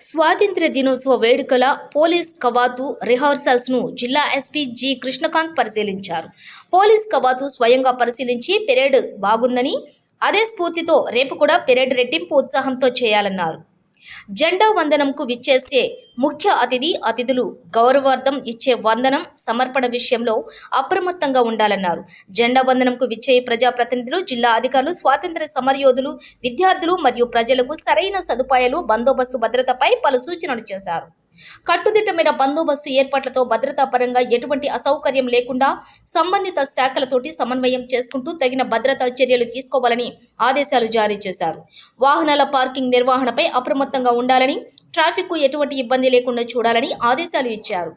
స్వాతంత్ర్య దినోత్సవ వేడుకల పోలీస్ కవాతు రిహార్సల్స్ను జిల్లా ఎస్పీ జి కృష్ణకాంత్ పరిశీలించారు. పోలీస్ కవాతు స్వయంగా పరిశీలించి పెరేడ్ బాగుందని అదే స్ఫూర్తితో రేపు కూడా పెరేడ్ రెట్టింపు ఉత్సాహంతో చేయాలన్నారు. జెండా వందనంకు విచ్చేసే ముఖ్య అతిథి అతిథులు గౌరవార్థం ఇచ్చే వందనం సమర్పణ విషయంలో అప్రమత్తంగా ఉండాలన్నారు. జెండా వందనంకు విచ్చే ప్రజాప్రతినిధులు జిల్లా అధికారులు స్వాతంత్ర సమరయోధులు విద్యార్థులు మరియు ప్రజలకు సరైన సదుపాయాలు బందోబస్తు భద్రతపై పలు సూచనలు చేశారు. కట్టుదిట్టమైన బందోబస్తు ఏర్పాట్లతో భద్రతా పరంగా ఎటువంటి అసౌకర్యం లేకుండా సంబంధిత శాఖలతోటి సమన్వయం చేసుకుంటూ తగిన భద్రతా చర్యలు తీసుకోవాలని ఆదేశాలు జారీ చేశారు. వాహనాల పార్కింగ్ నిర్వహణపై అప్రమత్తంగా ఉండాలని ట్రాఫిక్కు ఎటువంటి ఇబ్బంది లేకుండా చూడాలని ఆదేశాలు ఇచ్చారు.